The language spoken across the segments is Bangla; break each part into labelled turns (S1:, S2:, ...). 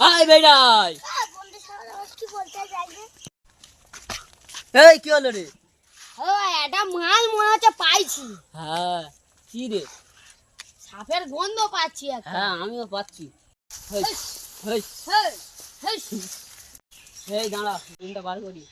S1: হাই বেড়াই।
S2: চাইবে
S1: এই কি হলো রে?
S2: ও এটা মাল মনে হচ্ছে পাইছি।
S1: হ্যাঁ কি রে?
S2: সাপের গন্ধ পাচ্ছি
S1: হ্যাঁ আমিও পাচ্ছি। এই দাঁড়া তিনটা বার করি।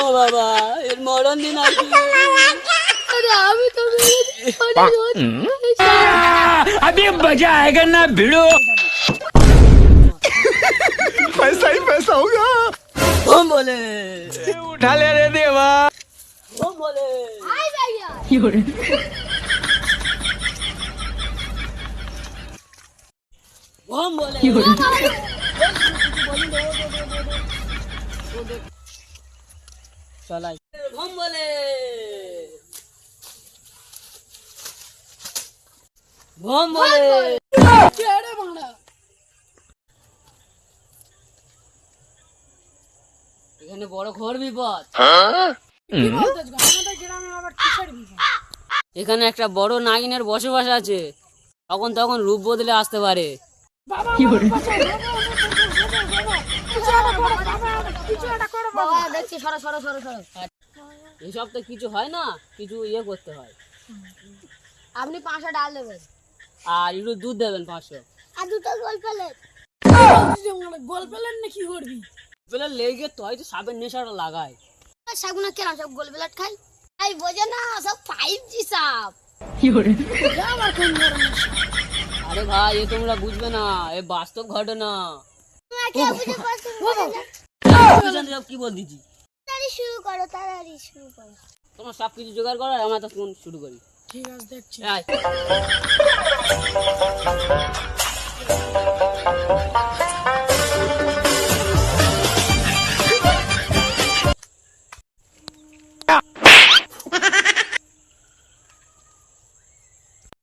S1: ও বাবা এর মরণ দিন আর কি
S2: আরে আমি তো মেরেছি।
S3: अभी मजा आएगा ना भिड़ो पैसा ही पैसा होगा
S1: ওম বলে
S3: उठा ले रे देवा
S1: এখানে বড় ঘোর বিপদ এখানে একটা বড় নাগিনের বসবাস আছে। তখন তখন রূপ বদলে আসতে পারে।
S2: বাবা কিছু একটা করো বাবা কিছু একটা করো বাবা। দেখছি সরো সরো সরো সরো।
S1: এসব তো কিছু হয় না কিছু ইয়ে করতে হয়।
S2: আপনি পাঁচশো ডাল দেবেন।
S1: আর একটু দুধ দেবেন পাঁচশো।
S2: আর দুটো গোল পেলেন। গোল পেলেন না কি করবি?
S1: পেলে লেগে তো হয়তো সাপের নেশাটা লাগায়।
S2: সাগুনা কেন সব গোল প্লেট খাই? এই বোঝে না সব ফাইভ জি সাপ। আবার কোন ধরনের
S1: আরে ভাই এ তোমরা বুঝবে না এ বাস্তব ঘটনা। কি বল দিচ্ছি
S2: শুরু করো তাড়াতাড়ি শুরু করো।
S1: তোমার সব কিছু জোগাড় করো আর আমরা তখন শুরু করি।
S2: ঠিক আছে দেখছি।
S1: আয়।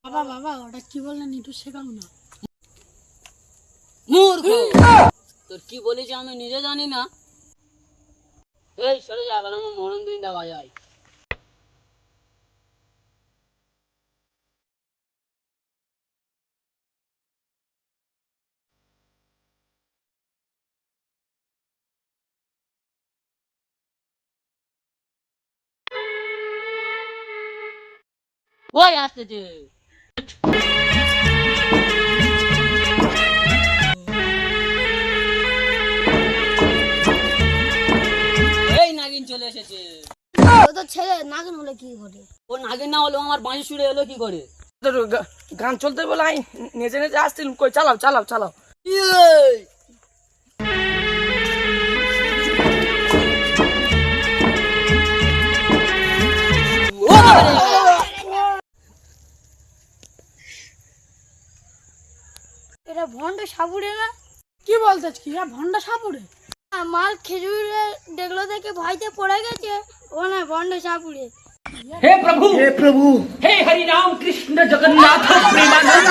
S2: বাবা বাবা ওটা কি বললেন? একটু শেখাও না।
S1: মূর্খ। তোর কি বলেছি আমি নিজে জানি না। এই সরে যা আমার মরণ দিন দেওয়া যায়। আসতেছে। এই নাগিন চলে এসেছে।
S2: ও তো ছেলে নাগন হলে কি করে?
S1: ও নাগিন না হলো আমার বাঁশি সুরে এলো কি করে?
S4: গান চলতে বলে আই নেচে নেচে আসছিল কই চালাও চালাও চালাও।
S1: এই! ও বাবারে!
S2: এটা ভন্ডা সাপুড়ে না? কি বলতে কি? এটা ভন্ডা সাপুড়ে? মাল খেজুরে দেখল দেখে ভয়তে পড়ে গেছে। ও না ভন্ডা
S3: সাপুরে হে প্রভু! হে প্রভু! হে হরি রাম কৃষ্ণ জগন্নাথ প্রেমানন্দ